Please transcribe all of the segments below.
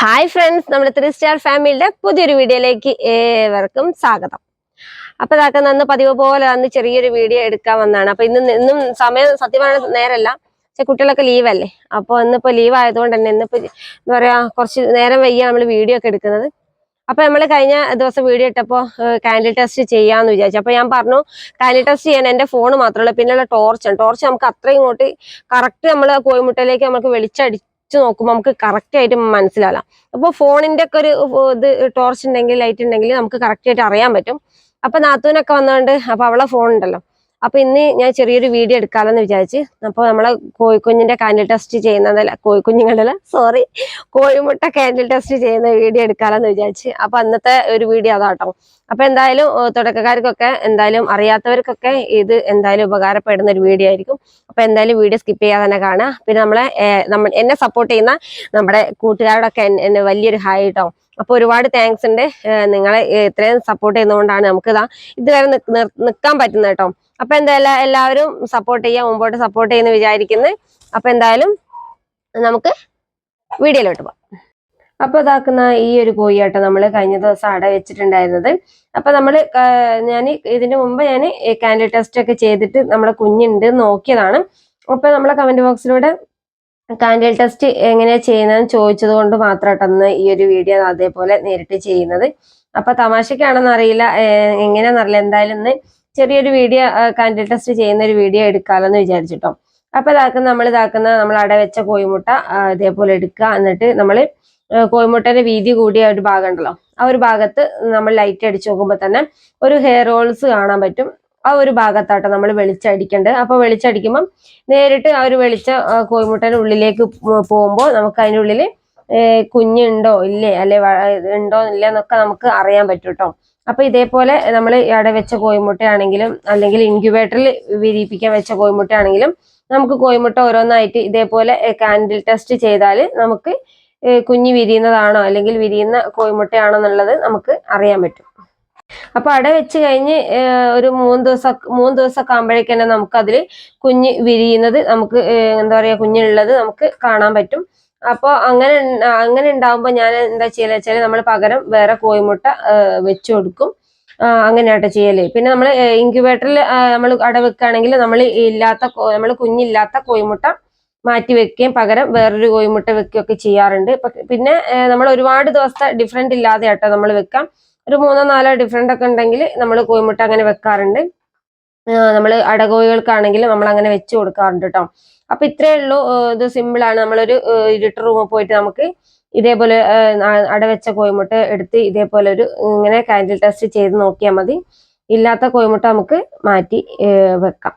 Hi friends നമ്മുടെ three star ഫാമിലിയുടെ പുതിയൊരു വീഡിയോയിലേക്ക് ഏവർക്കും സ്വാഗതം. അപ്പൊ ഇതാക്കുന്ന അന്ന് പതിവ് പോലെ അന്ന് ചെറിയൊരു വീഡിയോ എടുക്കാൻ വന്നാണ് അപ്പൊ ഇന്ന് ഇന്നും സമയം സത്യമാണ് നേരല്ല. പക്ഷെ കുട്ടികളൊക്കെ ലീവല്ലേ അപ്പൊ ഇന്നിപ്പോ ലീവ് ആയതുകൊണ്ട് തന്നെ ഇന്നിപ്പോ എന്താ പറയാ കുറച്ച് നേരം വയ്യ നമ്മൾ വീഡിയോ ഒക്കെ എടുക്കുന്നത്. അപ്പൊ നമ്മൾ കഴിഞ്ഞ ദിവസം വീഡിയോ ഇട്ടപ്പോ കാൻഡിൽ ടെസ്റ്റ് ചെയ്യാന്ന് വിചാരിച്ചു. അപ്പൊ ഞാൻ പറഞ്ഞു കാൻഡിൽ ടെസ്റ്റ് ചെയ്യാൻ എന്റെ ഫോൺ മാത്രമല്ല പിന്നെയുള്ള ടോർച്ചാണ് ടോർച്ച് നമുക്ക് അത്രയും ഇങ്ങോട്ട് കറക്റ്റ് നമ്മൾ കോയമുട്ടയിലേക്ക് നമുക്ക് വെളിച്ചടി വെച്ച് നോക്കുമ്പോൾ നമുക്ക് കറക്റ്റ് ആയിട്ട് മനസ്സിലാകാം. അപ്പോൾ ഫോണിന്റെ ഒക്കെ ഒരു ഇത് ടോർച്ച് ഉണ്ടെങ്കിൽ ലൈറ്റ് ഉണ്ടെങ്കിൽ നമുക്ക് കറക്റ്റ് ആയിട്ട് അറിയാൻ പറ്റും. അപ്പൊ നാത്തൂനൊക്കെ വന്നോണ്ട് അപ്പൊ അവളെ ഫോൺ ഉണ്ടല്ലോ. അപ്പൊ ഇന്ന് ഞാൻ ചെറിയൊരു വീഡിയോ എടുക്കാമെന്ന് വിചാരിച്ച്. അപ്പൊ നമ്മളെ കോഴിക്കുഞ്ഞിന്റെ കാൻഡിൽ ടെസ്റ്റ് ചെയ്യുന്നതല്ല? കോഴിക്കുഞ്ഞുങ്ങളല്ല സോറി കോഴിമുട്ട കാൻഡിൽ ടെസ്റ്റ് ചെയ്യുന്ന വീഡിയോ എടുക്കാമെന്ന് വിചാരിച്ച്. അപ്പൊ അന്നത്തെ ഒരു വീഡിയോ അതാട്ടോ. അപ്പൊ എന്തായാലും തുടക്കക്കാർക്കൊക്കെ എന്തായാലും അറിയാത്തവർക്കൊക്കെ ഇത് എന്തായാലും ഉപകാരപ്പെടുന്ന ഒരു വീഡിയോ ആയിരിക്കും. അപ്പൊ എന്തായാലും വീഡിയോ സ്കിപ്പ് ചെയ്യാതെ തന്നെ കാണാം പിന്നെ നമ്മളെ നമ്മൾ നമ്മ എന്നെ സപ്പോർട്ട് ചെയ്യുന്ന നമ്മുടെ കൂട്ടുകാരോടൊക്കെ എന്നെ വലിയൊരു ഹായ് കേട്ടോ അപ്പൊ ഒരുപാട് താങ്ക്സ് ഉണ്ട്. നിങ്ങളെ ഇത്രയും സപ്പോർട്ട് ചെയ്യുന്നതുകൊണ്ടാണ് നമുക്ക് ഇതാ ഇതുവരെ നിൽക്കാൻ പറ്റുന്നത് കേട്ടോ അപ്പൊ എന്തായാലും എല്ലാവരും സപ്പോർട്ട് ചെയ്യാം മുമ്പോട്ട് സപ്പോർട്ട് ചെയ്യുന്ന വിചാരിക്കുന്നു. അപ്പൊ എന്തായാലും നമുക്ക് വീഡിയോയിലോട്ട് പോവാം. അപ്പൊ ഇതാക്കുന്ന ഈ ഒരു കോഴിയാട്ടോ നമ്മൾ കഴിഞ്ഞ ദിവസം അട വെച്ചിട്ടുണ്ടായിരുന്നത്. അപ്പൊ നമ്മൾ ഞാൻ ഇതിന് മുമ്പ് ഞാൻ കാൻഡിൽ ടെസ്റ്റ് ഒക്കെ ചെയ്തിട്ട് നമ്മളെ കുഞ്ഞുണ്ട് നോക്കിയതാണ്. അപ്പൊ നമ്മളെ കമന്റ് ബോക്സിലൂടെ കാൻഡിൽ ടെസ്റ്റ് എങ്ങനെയാ ചെയ്യുന്നതെന്ന് ചോദിച്ചത് കൊണ്ട് മാത്രമായിട്ടന്ന് ഈ ഒരു വീഡിയോ അതേപോലെ നേരിട്ട് ചെയ്യുന്നത്. അപ്പൊ തമാശക്കാണെന്ന് അറിയില്ല ഏർ എങ്ങനെയാണെന്നറിയില്ല എന്തായാലും ചെറിയൊരു വീഡിയോ കാൻഡിൽ ടെസ്റ്റ് ചെയ്യുന്ന ഒരു വീഡിയോ എടുക്കാമെന്ന് വിചാരിച്ചിട്ടോ. അപ്പൊ ഇതാക്കുന്ന നമ്മൾ ഇതാക്കുന്ന നമ്മൾ അട വെച്ച കോഴിമുട്ട ഇതേപോലെ എടുക്കുക. എന്നിട്ട് നമ്മൾ കോയിമുട്ടേന്റെ വീതി കൂടിയ ഒരു ഭാഗം ഉണ്ടല്ലോ ആ ഒരു ഭാഗത്ത് നമ്മൾ ലൈറ്റ് അടിച്ച് നോക്കുമ്പോൾ തന്നെ ഒരു ഹെയർ റോൾസ് കാണാൻ പറ്റും. ആ ഒരു ഭാഗത്താട്ടോ നമ്മൾ വെളിച്ചടിക്കേണ്ടത് അപ്പൊ വെളിച്ചടിക്കുമ്പം നേരിട്ട് ആ ഒരു വെളിച്ച കോയിമുട്ടേന്റെ ഉള്ളിലേക്ക് പോകുമ്പോൾ നമുക്ക് അതിന്റെ ഉള്ളിൽ കുഞ്ഞുണ്ടോ ഇല്ലേ അല്ലെ ഉണ്ടോ ഇല്ല എന്നൊക്കെ നമുക്ക് അറിയാൻ പറ്റും കേട്ടോ അപ്പൊ ഇതേപോലെ നമ്മൾ ഇവിടെ വെച്ച കോയിമുട്ടയാണെങ്കിലും അല്ലെങ്കിൽ ഇൻക്യുബേറ്ററിൽ വിരിയിപ്പിക്കാൻ വെച്ച കോയിമുട്ടയാണെങ്കിലും നമുക്ക് കോയിമുട്ട ഓരോന്നായിട്ട് ഇതേപോലെ കാൻഡിൽ ടെസ്റ്റ് ചെയ്താൽ നമുക്ക് കുഞ്ഞു വിരിയുന്നതാണോ അല്ലെങ്കിൽ വിരിയുന്ന കോഴിമുട്ടയാണോ എന്നുള്ളത് നമുക്ക് അറിയാൻ പറ്റും. അപ്പൊ അട വെച്ച് കഴിഞ്ഞ് ഒരു മൂന്ന് ദിവസം മൂന്ന് ദിവസമൊക്കെ ആകുമ്പോഴേക്ക് തന്നെ നമുക്ക് അതിൽ കുഞ്ഞ് വിരിയുന്നത് നമുക്ക് എന്താ പറയാ കുഞ്ഞുള്ളത് നമുക്ക് കാണാൻ പറ്റും. അപ്പോൾ അങ്ങനെ അങ്ങനെ ഉണ്ടാവുമ്പോൾ ഞാൻ എന്താ ചെയ്യൽ വെച്ചാൽ നമ്മൾ പകരം വേറെ കോയിമുട്ട വെച്ചു കൊടുക്കും. അങ്ങനെയാട്ടോ ചെയ്യൽ. പിന്നെ നമ്മൾ ഇൻക്യുബേറ്ററിൽ നമ്മൾ അട വെക്കുകയാണെങ്കിൽ നമ്മൾ ഇല്ലാത്ത നമ്മൾ കുഞ്ഞില്ലാത്ത കോയിമുട്ട മാറ്റി വെക്കുകയും പകരം വേറൊരു കോഴിമുട്ട വെക്കുകയൊക്കെ ചെയ്യാറുണ്ട്. പിന്നെ നമ്മൾ ഒരുപാട് ദിവസത്തെ ഡിഫറെന്റ് ഇല്ലാതെ ആട്ടോ നമ്മൾ വെക്കാം. ഒരു മൂന്നോ നാലോ ഡിഫറെന്റ് ഒക്കെ ഉണ്ടെങ്കിൽ നമ്മൾ കോയിമുട്ട അങ്ങനെ വെക്കാറുണ്ട്. നമ്മൾ അടകോയികൾക്കാണെങ്കിലും നമ്മൾ അങ്ങനെ വെച്ച് കൊടുക്കാറുണ്ട് കേട്ടോ അപ്പൊ ഇത്രയേ ഉള്ളൂ. ഇത് സിമ്പിൾ ആണ്. നമ്മളൊരു ഇരുട്ട് റൂമിൽ പോയിട്ട് നമുക്ക് ഇതേപോലെ അടവെച്ച കോയിമുട്ട് എടുത്ത് ഇതേപോലെ ഒരു ഇങ്ങനെ കാൻഡിൽ ടെസ്റ്റ് ചെയ്ത് നോക്കിയാൽ മതി. ഇല്ലാത്ത കോഴിമുട്ട നമുക്ക് മാറ്റി വെക്കാം.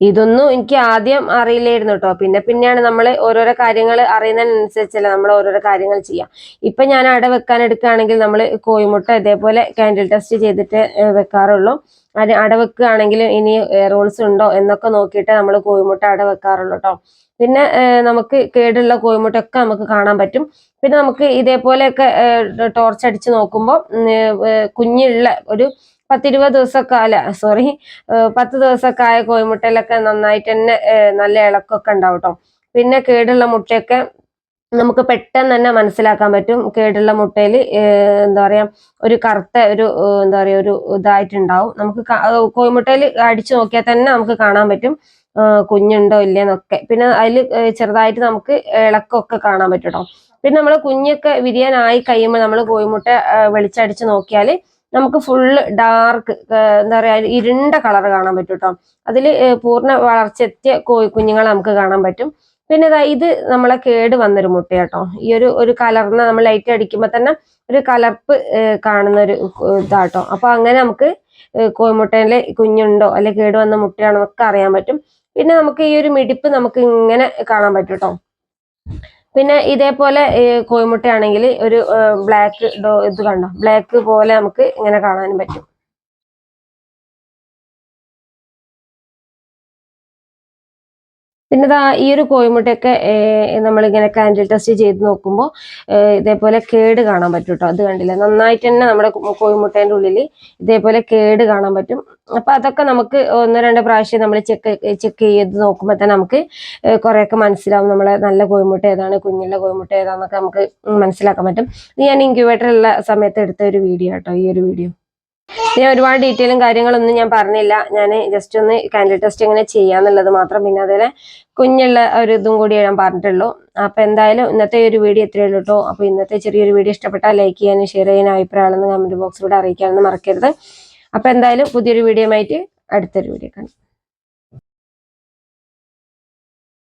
ഇതൊന്നും എനിക്ക് ആദ്യം അറിയില്ലായിരുന്നു കേട്ടോ പിന്നെ പിന്നെയാണ് നമ്മൾ ഓരോരോ കാര്യങ്ങൾ അറിയുന്നതിനനുസരിച്ചല്ല നമ്മൾ ഓരോരോ കാര്യങ്ങൾ ചെയ്യാം. ഇപ്പം ഞാൻ അട വെക്കാൻ എടുക്കുകയാണെങ്കിൽ നമ്മൾ കോയിമുട്ട ഇതേപോലെ കാൻഡിൽ ടെസ്റ്റ് ചെയ്തിട്ട് വെക്കാറുള്ളൂ. അത് അടവെക്കുകയാണെങ്കിൽ ഇനി റോൾസ് ഉണ്ടോ എന്നൊക്കെ നോക്കിയിട്ട് നമ്മൾ കോഴിമുട്ട അട വെക്കാറുള്ളൂ കേട്ടോ പിന്നെ നമുക്ക് കേടുള്ള കോഴിമുട്ടൊക്കെ നമുക്ക് കാണാൻ പറ്റും. പിന്നെ നമുക്ക് ഇതേപോലെയൊക്കെ ടോർച്ച് അടിച്ച് നോക്കുമ്പോൾ കുഞ്ഞുള്ള ഒരു പത്തിരുപത് ദിവസമൊക്കെ അല്ല സോറി പത്ത് ദിവസമൊക്കെ ആയ കോഴിമുട്ടയിലൊക്കെ നന്നായിട്ട് തന്നെ നല്ല ഇളക്കമൊക്കെ ഉണ്ടാവും കേട്ടോ പിന്നെ കേടുള്ള മുട്ടയൊക്കെ നമുക്ക് പെട്ടെന്ന് തന്നെ മനസ്സിലാക്കാൻ പറ്റും. കേടുള്ള മുട്ടയിൽ എന്താ പറയാ ഒരു കറുത്ത ഒരു എന്താ പറയാ ഒരു ഇതായിട്ടുണ്ടാവും. നമുക്ക് കോഴിമുട്ടയിൽ അടിച്ചു നോക്കിയാൽ തന്നെ നമുക്ക് കാണാൻ പറ്റും. കുഞ്ഞുണ്ടോ ഇല്ലയെന്നൊക്കെ. പിന്നെ അതിൽ ചെറുതായിട്ട് നമുക്ക് ഇളക്കമൊക്കെ കാണാൻ പറ്റും പിന്നെ നമ്മൾ കുഞ്ഞൊക്കെ വിരിയാനായി കഴിയുമ്പോൾ നമ്മൾ കോഴിമുട്ട വെളിച്ചടിച്ച് നോക്കിയാൽ നമുക്ക് ഫുള്ള് ഡാർക്ക് എന്താ പറയാ ഇരുണ്ട കളർ കാണാൻ പറ്റും കേട്ടോ അതിൽ പൂർണ വളർച്ചെത്തിയ കോഴി കുഞ്ഞുങ്ങളെ നമുക്ക് കാണാൻ പറ്റും. പിന്നെ ഇതാ ഇത് നമ്മളെ കേട് വന്നൊരു മുട്ട കേട്ടോ ഈ ഒരു ഒരു കലർന്ന നമ്മൾ ലൈറ്റ് അടിക്കുമ്പോൾ തന്നെ ഒരു കലർപ്പ് കാണുന്ന ഒരു ഇതാട്ടോ. അപ്പൊ അങ്ങനെ നമുക്ക് കോഴിമുട്ടയിലെ കുഞ്ഞുണ്ടോ അല്ലെ കേട് വന്ന മുട്ടയാണോ എന്നൊക്കെ അറിയാൻ പറ്റും. പിന്നെ നമുക്ക് ഈ ഒരു മിടിപ്പ് നമുക്ക് ഇങ്ങനെ കാണാൻ പറ്റും കേട്ടോ പിന്നെ ഇതേപോലെ കോഴിമുട്ടയാണെങ്കിൽ ഒരു ബ്ലാക്ക് ഇത് കണ്ടോ? ബ്ലാക്ക് പോലെ നമുക്ക് ഇങ്ങനെ കാണാനും പറ്റും. പിന്നെ ഇതാ ഈ ഒരു കോഴിമുട്ടയൊക്കെ നമ്മളിങ്ങനെ കാൻഡിൽ ടെസ്റ്റ് ചെയ്ത് നോക്കുമ്പോൾ ഇതേപോലെ കേട് കാണാൻ പറ്റും കേട്ടോ അത് കണ്ടില്ല? നന്നായിട്ട് തന്നെ നമ്മുടെ കോഴിമുട്ടേന്റെ ഉള്ളിൽ ഇതേപോലെ കേട് കാണാൻ പറ്റും. അപ്പൊ അതൊക്കെ നമുക്ക് ഒന്ന് രണ്ട് പ്രാവശ്യം നമ്മൾ ചെക്ക് ചെക്ക് ചെയ്ത് നോക്കുമ്പോൾ തന്നെ നമുക്ക് കുറേയൊക്കെ മനസ്സിലാവും നമ്മളെ നല്ല കോഴിമുട്ട ഏതാണ് കുഞ്ഞുള്ള കോഴിമുട്ട ഏതാണെന്നൊക്കെ നമുക്ക് മനസ്സിലാക്കാൻ പറ്റും. ഞാൻ ഇൻക്യുബേറ്ററുള്ള സമയത്ത് എടുത്ത ഒരു വീഡിയോ കേട്ടോ ഈ ഒരു വീഡിയോ ഞാൻ ഒരുപാട് ഡീറ്റെയിലും കാര്യങ്ങളൊന്നും ഞാൻ പറഞ്ഞില്ല. ഞാൻ ജസ്റ്റ് ഒന്ന് കാൻഡിൽ ടെസ്റ്റ് എങ്ങനെ ചെയ്യാന്നുള്ളത് മാത്രം. പിന്നെ അതുപോലെ കുഞ്ഞുള്ള ഒരു ഇതും കൂടി ഞാൻ പറഞ്ഞിട്ടുള്ളൂ. അപ്പൊ എന്തായാലും ഇന്നത്തെ ഒരു വീഡിയോ ഇത്രയേ ഉള്ളൂ കേട്ടോ അപ്പൊ ഇന്നത്തെ ചെറിയൊരു വീഡിയോ ഇഷ്ടപ്പെട്ടാൽ ലൈക്ക് ചെയ്യാനും ഷെയർ ചെയ്യാനും അഭിപ്രായമാണെന്ന് കമന്റ് ബോക്സിലൂടെ അറിയിക്കാനൊന്നും മറക്കരുത്. അപ്പൊ എന്തായാലും പുതിയൊരു വീഡിയോ ആയിട്ട് അടുത്തൊരു വീഡിയോ കാണാം.